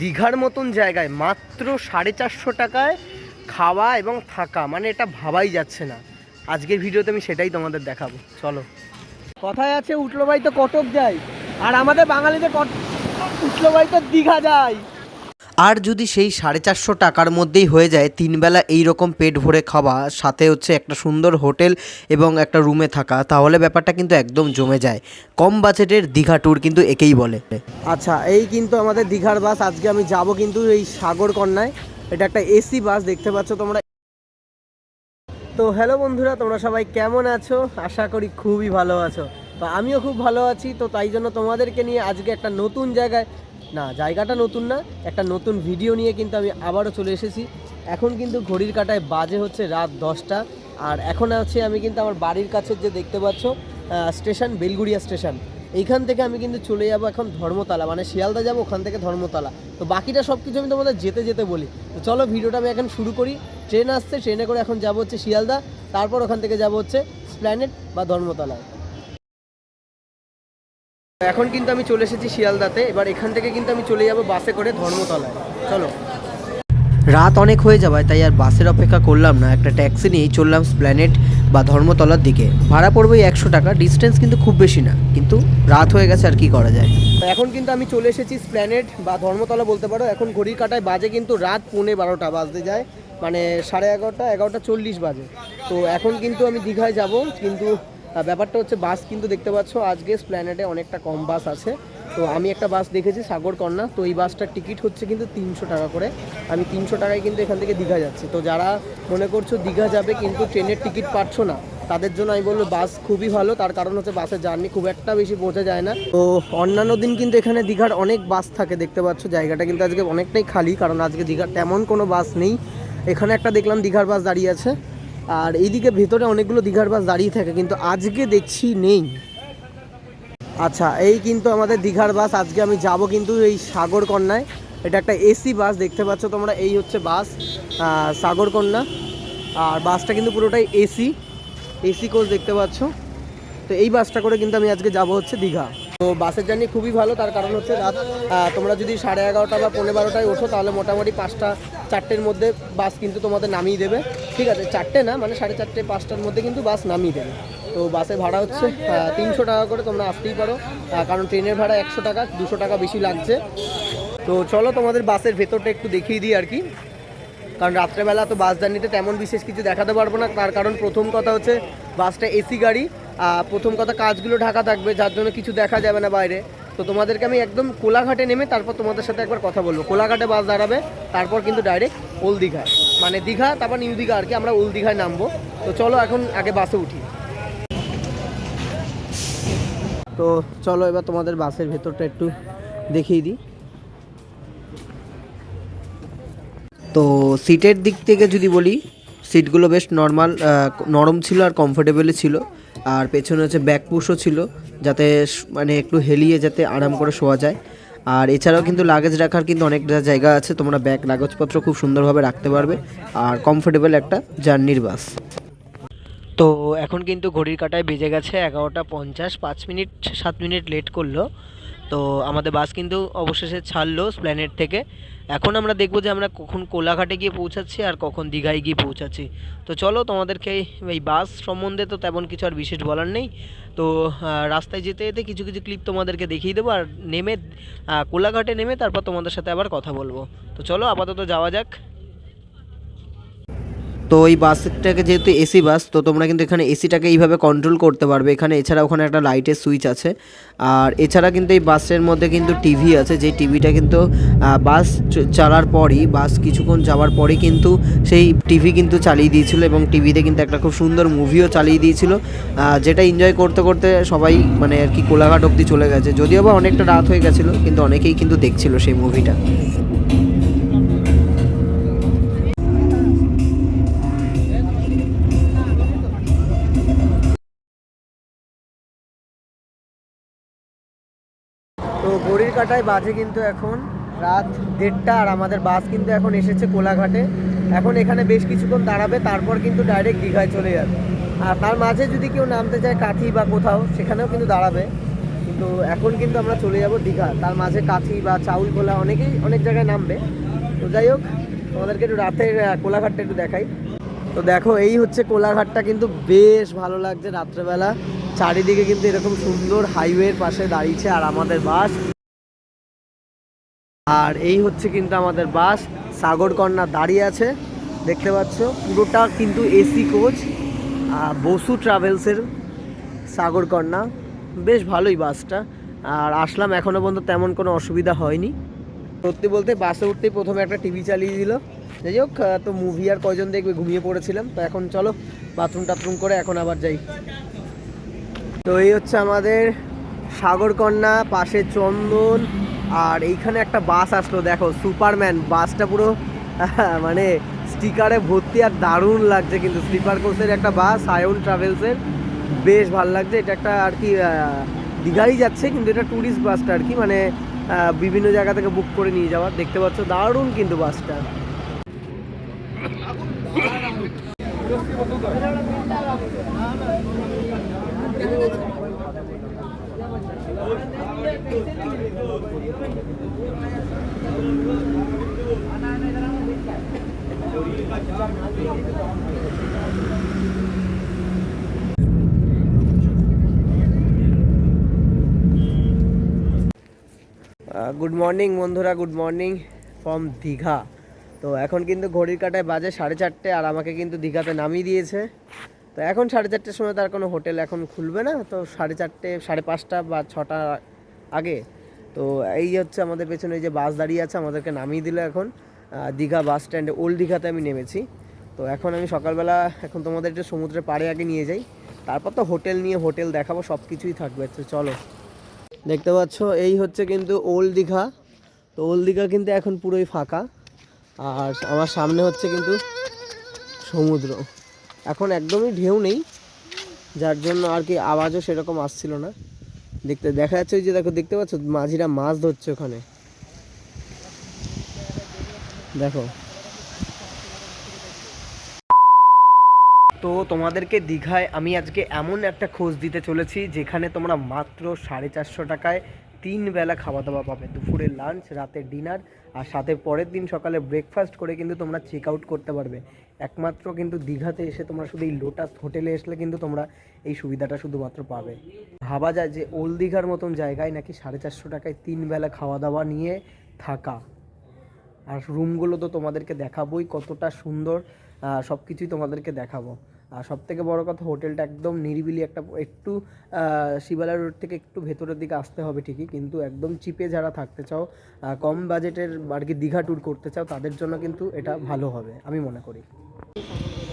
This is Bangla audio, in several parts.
দীঘার মতন জায়গায়, মাত্র সাড়ে চারশো টাকায় খাওয়া এবং থাকা মানে এটা ভাবাই যাচ্ছে না। আজকের ভিডিওতে আমি সেটাই তোমাদের দেখাবো, চলো। কথায় আছে, উঠল ভাই তো কটক যাই, আর আমাদের বাঙালিদের উঠল ভাই তো দীঘা যায় আর যদি সেই সাড়ে চারশো টাকার মধ্যেই হয়ে যায়, তিনবেলা এই রকম পেট ভরে খাওয়া, সাথে হচ্ছে একটা সুন্দর হোটেল এবং একটা রুমে থাকা, তাহলে ব্যাপারটা কিন্তু একদম জমে যায়। কম বাজেটের দীঘা ট্যুর কিন্তু একেই বলে। আচ্ছা এই কিন্তু আমাদের দীঘার বাস, আজকে আমি যাব কিন্তু এই সাগর কন্যায়। এটা একটা এসি বাস, দেখতে পাচ্ছ তোমরা। তো হ্যালো বন্ধুরা, তোমরা সবাই কেমন আছো? আশা করি খুবই ভালো আছো। তো আমিও খুব ভালো আছি, তো তাই জন্য তোমাদেরকে নিয়ে আজকে একটা নতুন জায়গায় না, জায়গাটা নতুন না, একটা নতুন ভিডিও নিয়ে কিন্তু আমি আবারও চলে এসেছি। এখন কিন্তু ঘড়ির কাটায় বাজে হচ্ছে রাত দশটা, আর এখন আছে আমি কিন্তু আমার বাড়ির কাছে যে দেখতে পাচ্ছ স্টেশন, বেলগুড়িয়া স্টেশন। এইখান থেকে আমি কিন্তু চলে যাব এখন ধর্মতলা মানে শিয়ালদা যাব ওখান থেকে ধর্মতলা। তো বাকিটা সব কিছু আমি তোমাদের যেতে যেতে বলি। তো চলো ভিডিওটা আমি এখন শুরু করি। ট্রেন আসছে, ট্রেনে করে এখন যাব হচ্ছে শিয়ালদা, তারপর ওখান থেকে যাব হচ্ছে স্প্ল্যানেট বা ধর্মতলায়। এখন কিন্তু আমি চলে এসেছি শিয়ালদাতে। এবার এখান থেকে কিন্তু আমি চলে যাব বাসে করে ধর্মতলায়। চলো। রাত অনেক হয়ে যাওয়ায় তাই আর বাসের অপেক্ষা করলাম না। একটা ট্যাক্সি নিয়েই চললাম স্প্ল্যানেট বা ধর্মতলার দিকে। ভাড়া পড়বে একশো টাকা ডিস্টেন্স কিন্তু খুব বেশি না। কিন্তু রাত হয়ে গেছে আর কি করা যায়। এখন কিন্তু আমি চলে এসেছি স্প্ল্যানেট বা ধর্মতলা বলতে পারো। এখন ঘড়ির কাটায় বাজে কিন্তু রাত পৌনে বারোটা বাজতে যায়। মানে সাড়ে এগারোটা এগারোটা চল্লিশ বাজে। তো এখন কিন্তু আমি দীঘায় যাব, কিন্তু ব্যাপারটা হচ্ছে বাস কিন্তু দেখতে পাচ্ছ, আজকে স্প্ল্যানেটে অনেকটা কম বাস আছে। তো আমি একটা বাস দেখেছি সাগর কন্যা তো এই বাসটার টিকিট হচ্ছে কিন্তু তিনশো টাকা করে। আমি তিনশো টাকায় কিন্তু এখান থেকে দীঘা যাচ্ছি। তো যারা মনে করছ দীঘা যাবে কিন্তু ট্রেনের টিকিট পাচ্ছ না, তাদের জন্য আমি বলব বাস খুবই ভালো। তার কারণ হচ্ছে বাসের জার্নি খুব একটা বেশি বোঝা যায় না। তো অন্যান্য দিন কিন্তু এখানে দীঘার অনেক বাস থাকে, দেখতে পাচ্ছ। জায়গাটা কিন্তু আজকে অনেকটাই খালি, কারণ আজকে দীঘার তেমন কোনো বাস নেই। এখানে একটা দেখলাম দীঘার বাস দাঁড়িয়ে আছে। আর এইদিকে ভেতরে অনেকগুলো দীঘার বাস দাঁড়িয়ে থাকে কিন্তু আজকে দেখছি নেই। আচ্ছা এই কিন্তু আমাদের দীঘার বাস আজকে আমি যাব কিন্তু এই সাগর কন্যায়। এটা একটা এসি বাস দেখতে পাচ্ছ তোমরা এই হচ্ছে বাস আহ, সাগর কন্যা। আর বাসটা কিন্তু পুরোটাই এসি এসি কোচ দেখতে পাচ্ছ। তো এই বাসটা করে কিন্তু আমি আজকে যাব হচ্ছে দীঘা। তো বাসের জার্নি খুবই ভালো, তার কারণ হচ্ছে রাত তোমরা যদি সাড়ে এগারোটা বা পনেরো বারোটায় ওঠো, তাহলে মোটামুটি পাঁচটা, চারটের মধ্যে বাস কিন্তু তোমাদের নামিয়ে দেবে। ঠিক আছে, চারটে না মানে সাড়ে চারটে, পাঁচটার মধ্যে কিন্তু বাস নামিয়ে দেবে। তো বাসের ভাড়া হচ্ছে তিনশো টাকা করে তোমরা আসতেই পারো কারণ ট্রেনের ভাড়া একশো টাকা, দুশো টাকা বেশি লাগছে। তো চলো তোমাদের বাসের ভেতরটা একটু দেখিয়ে দিই আর কি। কারণ রাত্রেবেলা তো বাস জার্নিতে তেমন বিশেষ কিছু দেখাতে পারব না, তার কারণ প্রথম কথা হচ্ছে বাসটা এসি গাড়ি প্রথম কথা কাজগুলো ঢাকা থাকবে, যার জন্য কিছু দেখা যাবে না বাইরে। তো তোমাদেরকে আমি একদম কোলাঘাটে নেমে তারপর তোমাদের সাথে একবার কথা বলব। কোলাঘাটে বাস দাঁড়াবে, তারপর কিন্তু ডাইরেক্ট ওল দীঘায় মানে দীঘা, তারপর নিউ দীঘা আর কি আমরা ওল দীঘায় নামবো। তো চলো এখন আগে বাসে উঠি। তো চলো এবার তোমাদের বাসের ভেতরটা একটু দেখিয়ে দিই। তো সিটের দিক থেকে যদি বলি সিটগুলো বেশ নর্মাল নরম ছিল আর কমফোর্টেবলই ছিল। আর পেছনে হচ্ছে ব্যাক পুশও ছিল, যাতে মানে একটু হেলিয়ে যাতে আরাম করে শোয়া যায়। আর এছাড়াও কিন্তু লাগেজ রাখার কিন্তু অনেকটা জায়গা আছে, তোমরা ব্যাগ কাগজপত্র খুব সুন্দরভাবে রাখতে পারবে, আর কমফোর্টেবল একটা জার্নির বাস তো এখন কিন্তু ঘড়ির কাটায় বেজে গেছে এগারোটা পঞ্চাশ, পাঁচ মিনিট, সাত মিনিট লেট করল। তো আমাদের বাস কিন্তু অবশেষে ছাড়লো স্প্ল্যানেট থেকে। এখন আমরা দেখব যে আমরা কখন কোলাঘাটে গিয়ে পৌঁছাচ্ছি আর কখন দীঘায় গিয়ে পৌঁছাচ্ছি। তো চলো, তোমাদেরকে এই বাস সম্বন্ধে তো তেমন কিছু আর বিশেষ বলার নেই। তো রাস্তায় যেতে যেতে কিছু কিছু ক্লিপ তোমাদেরকে দেখিয়ে দেবো আর নেমে কোলাঘাটে নেমে তারপর তোমাদের সাথে আবার কথা বলব। তো চলো, আপাতত যাওয়া যাক। তো এই বাসটাকে যেহেতু এসি বাস, তো তোমরা কিন্তু এখানে এসিটাকে এইভাবে কন্ট্রোল করতে পারবে। এখানে এছাড়া ওখানে একটা লাইটের সুইচ আছে। আর এছাড়া কিন্তু এই বাসের মধ্যে কিন্তু টিভি আছে, যে টিভিটা কিন্তু বাস চালার পরই, বাস কিছুক্ষণ যাওয়ার পরই কিন্তু সেই টিভি কিন্তু চালিয়ে দিয়েছিল এবং টিভিতে কিন্তু একটা খুব সুন্দর মুভিও চালিয়ে দিয়েছিল। যেটা এনজয় করতে করতে সবাই মানে আর কি কোলাঘাট অবধি চলে গেছে। যদিও বা অনেকটা রাত হয়ে গেছিল, কিন্তু অনেকেই কিন্তু দেখছিল সেই মুভিটা কাটায় বাজে কিন্তু এখন রাত দেড়টা আর আমাদের বাস কিন্তু এখন এসেছে কোলাঘাটে। এখন এখানে বেশ কিছুক্ষণ দাঁড়াবে, তারপর কিন্তু ডাইরেক্ট দীঘায় চলে যাবে। আর তার মাঝে যদি কেউ নামতে চায় কাথি বা কোথাও, সেখানেও কিন্তু দাঁড়াবে। কিন্তু এখন কিন্তু আমরা চলে যাব দীঘা। তার মাঝে কাঠি বা চাউল কোলা অনেকেই অনেক জায়গায় নামবে। তো যাই হোক, তোমাদেরকে একটু রাতের কোলাঘাটটা একটু দেখাই। তো দেখো, এই হচ্ছে কোলাঘাটটা কিন্তু বেশ ভালো লাগছে রাত্রেবেলা। চারিদিকে কিন্তু এরকম সুন্দর হাইওয়ের পাশে দাঁড়িয়েছে আর আমাদের বাস। আর এই হচ্ছে কিন্তু আমাদের বাস। সাগরকন্যা দাঁড়িয়ে আছে, দেখতে পাচ্ছ। পুরোটা কিন্তু এসি কোচ বসু ট্রাভেলসের সাগরকন্যা। বেশ ভালোই বাসটা। আর আসলাম এখনও পর্যন্ত তেমন কোনো অসুবিধা হয়নি। সত্যি বলতে বাসে উঠতেই প্রথমে একটা টিভি চালিয়ে দিল। যাই হোক তো মুভি আর কয়জন দেখবে ঘুমিয়ে পড়েছিলাম। তো এখন চলো বাথরুম টাথরুম করে এখন আবার যাই। তো এই হচ্ছে আমাদের সাগরকন্যা, পাশে চন্দন আর এইখানে একটা বাস আসলো দেখো সুপারম্যান। বাসটা পুরো মানে স্টিকারে ভর্তি আর দারুণ লাগছে কিন্তু। স্লিপার কোচের একটা বাস আয়ন ট্রাভেলসের বেশ ভালো লাগছে। এটা একটা আর কি দীঘাই যাচ্ছে কিন্তু এটা ট্যুরিস্ট বাসটা আর কি। মানে বিভিন্ন জায়গা থেকে বুক করে নিয়ে যাওয়া। দেখতে পাচ্ছ দারুণ কিন্তু বাসটা। গুড মর্নিং বন্ধুরা, গুড মর্নিং ফ্রম দীঘা। তো এখন কিন্তু ঘড়ির কাটায় বাজে সাড়ে চারটে আর আমাকে কিন্তু দীঘাতে নামিয়ে দিয়েছে। তো এখন সাড়ে চারটের সময় তার কোনো হোটেল এখন খুলবে না। তো সাড়ে চারটে, সাড়ে পাঁচটা বা ছটা আগে। তো এই হচ্ছে আমাদের পেছনে যে বাস দাঁড়িয়ে আছে, আমাদেরকে নামিয়ে দিল এখন। দীঘা বাস স্ট্যান্ডে, ওল্ড দীঘাতে আমি নেমেছি। তো এখন আমি সকালবেলা এখন তোমাদের একটু সমুদ্রের পাড়ে আগে নিয়ে যাই। তারপর তো হোটেল নিয়ে হোটেল দেখাবো সব কিছুই থাকবে। তো চলো। দেখতে পাচ্ছ, এই হচ্ছে কিন্তু ওল্ড দীঘা। তো ওল্ড দীঘা কিন্তু এখন পুরোই ফাঁকা। আর আমার সামনে হচ্ছে কিন্তু সমুদ্র। এখন একদমই ঢেউ নেই, যার জন্য আর কি আওয়াজও সেরকম আসছিল না। দেখতে, দেখা যাচ্ছে ওই যে দেখো, দেখতে পাচ্ছ, মাঝিরা মাছ ধরছে ওখানে। দেখো তো তোমাদেরকে দীঘায় আমি আজকে এমন একটা খোঁজ দিতে চলেছি, যেখানে তোমরা মাত্র সাড়ে চারশো টাকায় তিন বেলা খাওয়া দাওয়া পাবে। দুপুরে লাঞ্চ রাতে ডিনার আর সাথে পরের দিন সকালে ব্রেকফাস্ট করে কিন্তু তোমরা চেক আউট করতে পারবে। একমাত্র কিন্তু দীঘাতে এসে তোমরা শুধু এই লোটাস হোটেলে আসলে কিন্তু তোমরা এই সুবিধাটা শুধুমাত্র পাবে। ভাবা যায় যে ওল্ড দীঘার মতন জায়গায় নাকি সাড়ে চারশো টাকায় তিন বেলা খাওয়া দাওয়া নিয়ে থাকা। আর রুমগুলো তো তোমাদেরকে দেখাবোই কতটা সুন্দর সব কিছুই তোমাদেরকে দেখাবো। আর সব থেকে বড় কথা, হোটেলটা একদম নিরিবিলি একটা, একটু শিবালা রোড থেকে একটু ভেতরের দিকে আসতে হবে ঠিকই, কিন্তু একদম চিপে যারা থাকতে চাও কম বাজেটের আর কি দীঘা ট্যুর করতে চাও, তাদের জন্য কিন্তু এটা ভালো হবে, আমি মনে করি।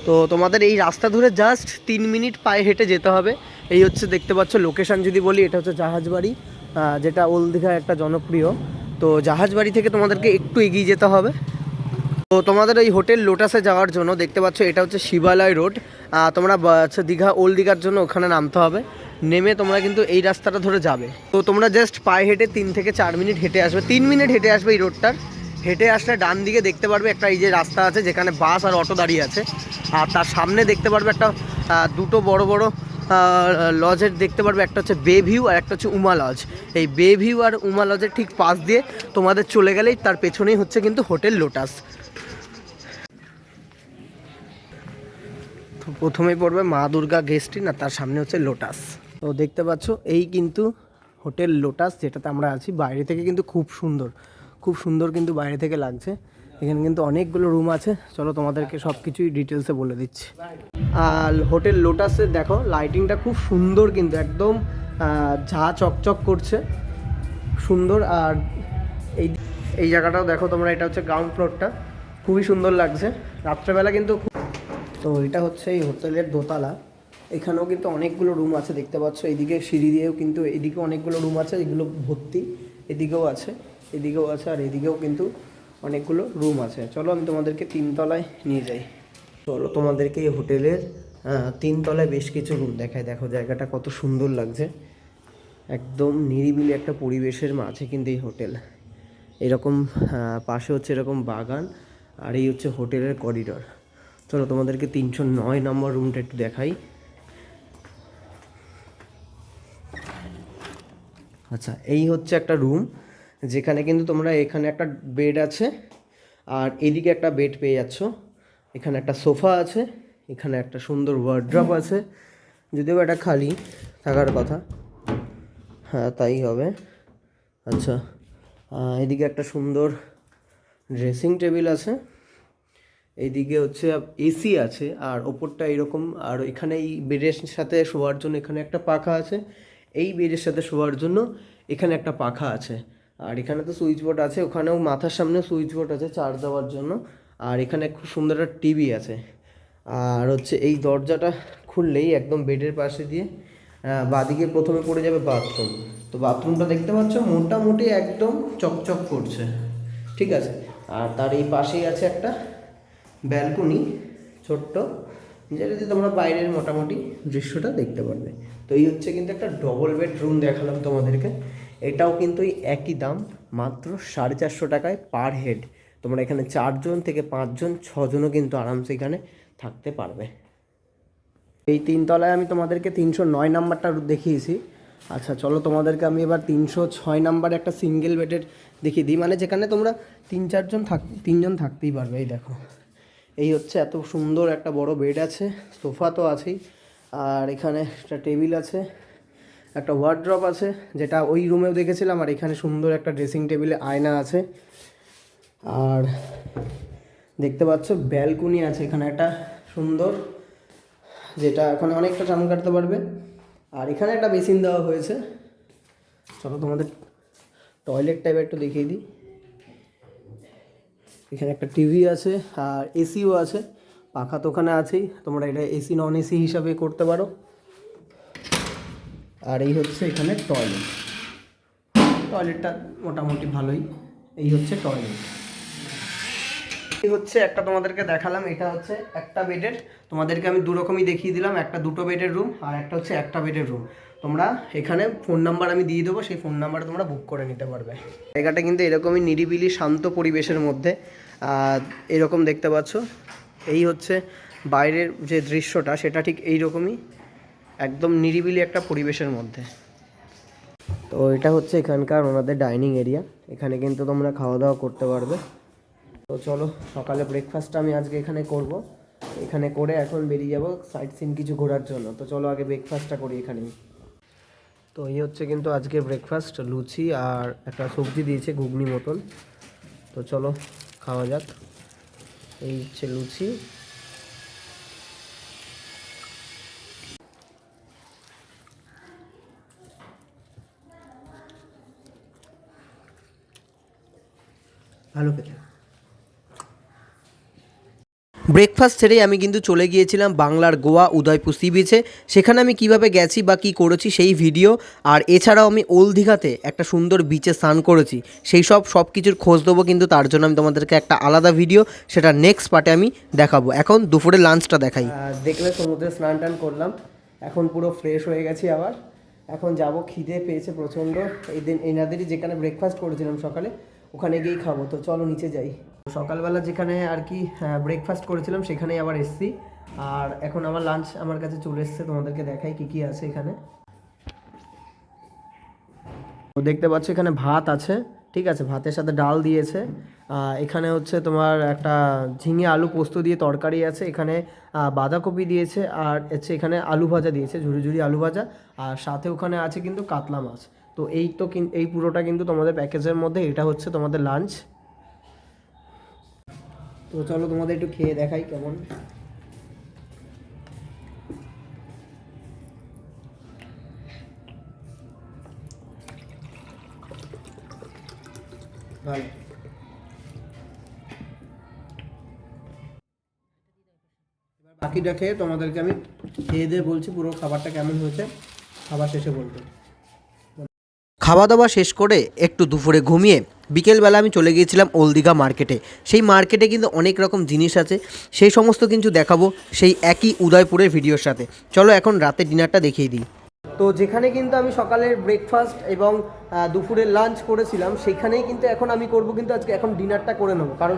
তো তোমাদের এই রাস্তা ধরে জাস্ট তিন মিনিট পায়ে হেঁটে যেতে হবে, এই হচ্ছে দেখতে পাচ্ছ লোকেশান যদি বলি, এটা হচ্ছে জাহাজবাড়ি যেটা ওল্ড দীঘা একটা জনপ্রিয়। তো জাহাজবাড়ি থেকে তোমাদেরকে একটু এগিয়ে যেতে হবে তো তোমাদের এই হোটেল লোটাসে যাওয়ার জন্য দেখতে পাচ্ছ, এটা হচ্ছে শিবালয় রোড। তোমরা হচ্ছে দীঘা, ওল্ড দীঘার জন্য ওখানে নামতে হবে। নেমে তোমরা কিন্তু এই রাস্তাটা ধরে যাবে। তো তোমরা জাস্ট পায়ে হেঁটে তিন থেকে চার মিনিট হেঁটে আসবে। তিন মিনিট হেঁটে আসবে এই রোডটার। হেঁটে আসলে ডান দিকে দেখতে পারবে একটা এই যে রাস্তা আছে, যেখানে বাস আর অটো দাঁড়িয়ে আছে। আর তার সামনে দেখতে পারবে একটা দুটো বড় বড় লজের দেখতে পারবে একটা হচ্ছে বে ভিউ আর একটা হচ্ছে উমা লজ এই বে ভিউ আর উমা লজের ঠিক পাশ দিয়ে তোমাদের চলে গেলেই তার পেছনেই হচ্ছে কিন্তু হোটেল লোটাস। প্রথমেই পড়বে মা দুর্গা গেস্ট ইন আর তার সামনে হচ্ছে লোটাস। তো দেখতে পাচ্ছ, এই কিন্তু হোটেল লোটাস, যেটাতে আমরা আছি, বাইরে থেকে কিন্তু খুব সুন্দর। খুব সুন্দর কিন্তু বাইরে থেকে লাগছে। এখানে কিন্তু অনেকগুলো রুম আছে। চলো তোমাদেরকে সব কিছুই ডিটেলসে বলে দিচ্ছি। আর হোটেল লোটাসের দেখো লাইটিংটা খুব সুন্দর কিন্তু একদম ঝা চকচক করছে। সুন্দর আর এই এই জায়গাটাও দেখো তোমরা, এটা হচ্ছে গ্রাউন্ড ফ্লোরটা খুবই সুন্দর লাগছে। রাত্রেবেলা কিন্তু তো এটা হচ্ছে এই হোটেলের দোতলা। এখানেও কিন্তু অনেকগুলো রুম আছে, দেখতে পাচ্ছ। এদিকে সিঁড়ি দিয়েও কিন্তু এদিকে অনেকগুলো রুম আছে, এগুলো ভর্তি। এদিকেও আছে এদিকেও আছে, আর এদিকেও কিন্তু অনেকগুলো রুম আছে। চলো, আমি তোমাদেরকে তিনতলায় নিয়ে যাই। চলো, তোমাদেরকে এই হোটেলের তিনতলায় বেশ কিছু রুম দেখায় দেখো, জায়গাটা কত সুন্দর লাগছে। একদম নিরিবিলি একটা পরিবেশের মাঝে কিন্তু এই হোটেল। এরকম পাশে হচ্ছে এরকম বাগান, আর এই হচ্ছে হোটেলের করিডর চলো তোমাদেরকে তিনশো নয় নম্বর রুমটা একটু দেখাই। আচ্ছা এই হচ্ছে একটা রুম যেখানে কিন্তু তোমরা এখানে একটা বেড আছে, আর এদিকে একটা বেড পেয়ে যাচ্ছ। এখানে একটা সোফা আছে, এখানে একটা সুন্দর ওয়ার্ড্রপ আছে। যদিও এটা খালি, থাকার কথা। হ্যাঁ তাই হবে। আচ্ছা এদিকে একটা সুন্দর ড্রেসিং টেবিল আছে। এইদিকে হচ্ছে এসি আছে, আর ওপরটা এরকম, আর এখানে এই বেডের সাথে শোয়ার জন্য এখানে একটা পাখা আছে। এই বেডের সাথে শোয়ার জন্য এখানে একটা পাখা আছে। আর এখানে তো সুইচ বোর্ড আছে, ওখানেও মাথার সামনে সুইচ বোর্ড আছে চার্জ দেওয়ার জন্য। আর এখানে খুব সুন্দর একটা টিভি আছে। আর হচ্ছে এই দরজাটা খুললেই একদম বেডের পাশে দিয়ে বাঁদিকে প্রথমে পড়ে যাবে বাথরুম। তো বাথরুমটা দেখতে পাচ্ছ, মোটামুটি একদম চকচক করছে। ঠিক আছে? আর তার এই পাশেই আছে একটা ব্যালকনি, ছোট্ট, যেটা দিয়ে তোমরা বাইরের মোটামুটি দৃশ্যটা দেখতে পারবে। তো এই হচ্ছে কিন্তু একটা ডবল বেড রুম দেখালাম তোমাদেরকে। এটাও কিন্তু এই একই দাম, মাত্র সাড়ে চারশো টাকায় পার হেড তোমরা এখানে চারজন থেকে পাঁচজন, ছজনও কিন্তু আরামসে এখানে থাকতে পারবে। এই তিনতলায় আমি তোমাদেরকে তিনশো নয় নাম্বারটা দেখিয়েছি। আচ্ছা চলো তোমাদেরকে আমি এবার তিনশো ছয় নাম্বার একটা সিঙ্গেল বেডের দেখিয়ে দিই। মানে যেখানে তোমরা তিন চারজন থাক, তিনজন থাকতেই পারবে, এই দেখো। এই হচ্ছে এত সুন্দর একটা বড় বেড আছে, সোফা তো আছেই, আর এখানে একটা টেবিল আছে, একটা ওয়ার্ড্রপ আছে, যেটা ওই রুমেও দেখেছিলাম, আর এখানে সুন্দর একটা ড্রেসিং টেবিলে আয়না আছে, আর দেখতে পাচ্ছ ব্যালকনি আছে এখানে একটা সুন্দর, যেটা এখন অনেকটা চাম কাটতে পারবে, আর এখানে একটা বেসিন দেওয়া হয়েছে, চলো তোমাদের টয়লেট টাইপ একটু দেখিয়ে দিই। এখানে একটা টিভি আছে, আর এসিও আছে। পাখা তো ওখানে আছেই, তোমরা এটা এসি নন এসি হিসাবে করতে পারো। আর এই হচ্ছে এখানে টয়লেট টয়লেটটা মোটামুটি ভালোই, এই হচ্ছে টয়লেট এই হচ্ছে একটা তোমাদেরকে দেখালাম, এটা হচ্ছে একটা বেডের। তোমাদেরকে আমি দু রকমই দেখিয়ে দিলাম, একটা দুটো বেডের রুম আর একটা হচ্ছে একটা বেডের রুম তোমরা এখানে ফোন নাম্বার আমি দিয়ে দেবো, সেই ফোন নাম্বারে তোমরা বুক করে নিতে পারবে। জায়গাটা কিন্তু এরকমই নিরিবিলি, শান্ত পরিবেশের মধ্যে। এরকম দেখতে পাচ্ছ। এই হচ্ছে বাইরের যে দৃশ্যটা, সেটা ঠিক এই রকমই একদম নিরিবিলি একটা পরিবেশের মধ্যে। তো এটা হচ্ছে এখানকার ওনাদের ডাইনিং এরিয়া। এখানে কিন্তু তোমরা খাওয়া দাওয়া করতে পারবে। তো চলো, সকালে ব্রেকফাস্টটা আমি আজকে এখানে করব। এখানে করে এখন বেরিয়ে যাব সাইট সিন কিছু ঘোরার জন্য। তো চলো, আগে ব্রেকফাস্টটা করি এখানেই তো এই হচ্ছে কিন্তু আজকে ব্রেকফাস্ট লুচি আর একটা সবজি দিয়েছে ঘুগনি মতন। তো চলো খাওয়া যাক। এই হচ্ছে লুচি। ভালো খেতে। ব্রেকফাস্ট ছেড়েই আমি কিন্তু চলে গিয়েছিলাম বাংলার গোয়া, উদয়পুর সি বিচে সেখানে আমি কীভাবে গেছি বা কী করেছি সেই ভিডিও আর এছাড়াও আমি ওল দীঘাতে একটা সুন্দর বিচে স্নান করেছি। সেই সব সব কিছুর খোঁজ দেবো কিন্তু তার জন্য আমি তোমাদেরকে একটা আলাদা ভিডিও সেটা নেক্সট পার্টে আমি দেখাবো। এখন দুপুরে লাঞ্চটা দেখাই। দেখলে সমুদ্রে স্নান টান করলাম। এখন পুরো ফ্রেশ হয়ে গেছি আবার। এখন যাব, খিদে পেয়েছে প্রচণ্ড। এই দিন এনাদেরই যেখানে ব্রেকফাস্ট করেছিলাম সকালে, ওখানে গিয়েই খাব। তো চলো নিচে যাই। সকালবেলা যেখানে আর কি ব্রেকফাস্ট করেছিলাম, সেখানেই আবার এসছি। আর এখন আমার লাঞ্চ আমার কাছে চলে এসছে, তোমাদেরকে দেখাই কি কি আছে এখানে। দেখতে পাচ্ছ এখানে ভাত আছে, ঠিক আছে, ভাতের সাথে ডাল দিয়েছে। এখানে হচ্ছে তোমার একটা ঝিঙে আলু পোস্ত দিয়ে তরকারি আছে, এখানে বাঁধাকপি দিয়েছে, আর হচ্ছে এখানে আলু ভাজা দিয়েছে ঝুড়ি ঝুড়ি আলু ভাজা। আর সাথে ওখানে আছে কিন্তু কাতলা মাছ। তো এই তো এই পুরোটা কিন্তু তোমাদের প্যাকেজের মধ্যে, এটা হচ্ছে তোমাদের লাঞ্চ তো চলো তোমাদের একটু খেয়ে দেখাই কেমন। ভালো এবার বাকিটা খেয়ে তোমাদেরকে আমি খেয়ে দিয়ে বলছি পুরো খাবারটা কেমন হয়েছে। খাবার শেষে বলব। খাওয়া দাওয়া শেষ করে একটু দুপুরে ঘুমিয়ে বিকেলবেলা আমি চলে গিয়েছিলাম ওলদিঘা মার্কেটে। সেই মার্কেটে কিন্তু অনেক রকম জিনিস আছে। সেই সমস্ত কিছু দেখাবো সেই একই উদয়পুরের ভিডিওর সাথে। চলো এখন রাতে ডিনারটা দেখিয়ে দিই। তো যেখানে কিন্তু আমি সকালের ব্রেকফাস্ট এবং দুপুরের লাঞ্চ করেছিলাম, সেখানেই কিন্তু এখন আমি করব, কিন্তু আজকে এখন ডিনারটা করে নেব। কারণ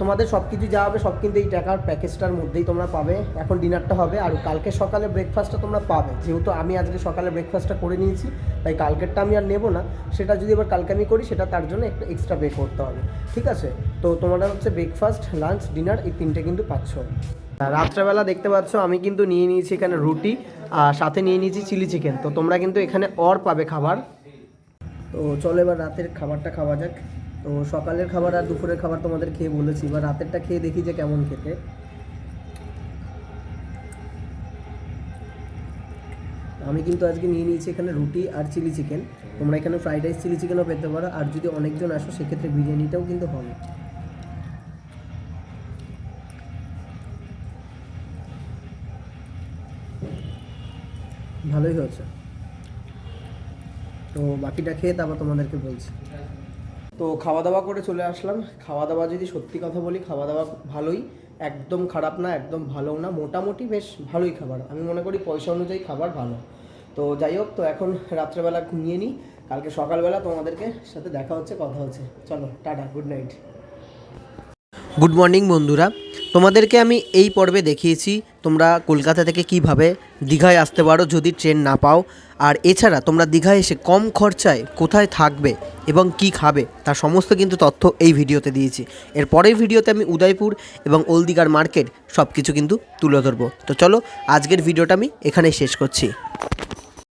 তোমাদের সব কিছু যা হবে সব কিন্তু এই টাকার প্যাকেজটার মধ্যেই তোমরা পাবে। এখন ডিনারটা হবে, আর কালকে সকালে ব্রেকফাস্টটা তোমরা পাবে। যেহেতু আমি আজকে সকালে ব্রেকফাস্টটা করে নিয়েছি, তাই কালকেরটা আমি আর নেব না। সেটা যদি এবার কালকে আমি করি, সেটা তার জন্য একটু এক্সট্রা পে করতে হবে। ঠিক আছে? তো তোমরা হচ্ছে ব্রেকফাস্ট লাঞ্চ ডিনার এই তিনটে কিন্তু পাচ্ছ। রাত্রেবেলা দেখতে পাচ্ছ, আমি কিন্তু নিয়ে নিয়েছি এখানে রুটি, আর সাথে নিয়ে নিয়েছি চিলি চিকেন তো তোমরা কিন্তু এখানে অর পাবে খাবার। তো চলো এবার রাতের খাবারটা খাওয়া যাক। তো সকালের খাবার আর দুপুরের খাবার তোমাদের খেয়ে বলেছি। বা রাতেরটা খেয়ে দেখি যে কেমন খেতে। আমি কিন্তু আজকে নিয়ে নিয়েছি এখানে রুটি আর চিলি চিকেন। তোমরা এখানে ফ্রাইড রাইস, চিলি চিকেনও পেতে পারো। আর যদি অনেকজন আসো, সেক্ষেত্রে বিরিয়ানিটাও কিন্তু হবে। ভালোই হয়েছে। তো বাকিটা খেয়ে তারপর তোমাদেরকে বলছি। তো খাওয়া দাওয়া করে চলে আসলাম। খাওয়া দাওয়া যদি সত্যি কথা বলি খাওয়া দাওয়া ভালোই। একদম খারাপ না একদম ভালো না। মোটামুটি বেশ ভালোই খাবার। আমি মনে করি পয়সা অনুযায়ী খাবার ভালো। তো যাই হোক তো এখন রাত্রেবেলা ঘুমিয়ে নিই। কালকে সকালবেলা তোমাদেরকে সাথে দেখা হচ্ছে কথা হচ্ছে। চলো tata good night good morning বন্ধুরা। তোমাদেরকে আমি এই পর্বে দেখিয়েছি তোমরা কলকাতা থেকে কীভাবে দীঘায় আসতে পারো যদি ট্রেন না পাও। আর এছাড়া তোমরা দীঘায় এসে কম খরচায় কোথায় থাকবে এবং কি খাবে তার সমস্ত কিন্তু তথ্য এই ভিডিওতে দিয়েছি। এর পরের ভিডিওতে আমি উদয়পুর এবং ওলদিগার মার্কেট সব কিছু কিন্তু তুলে ধরবো। তো চলো, আজকের ভিডিওটা আমি এখানেই শেষ করছি।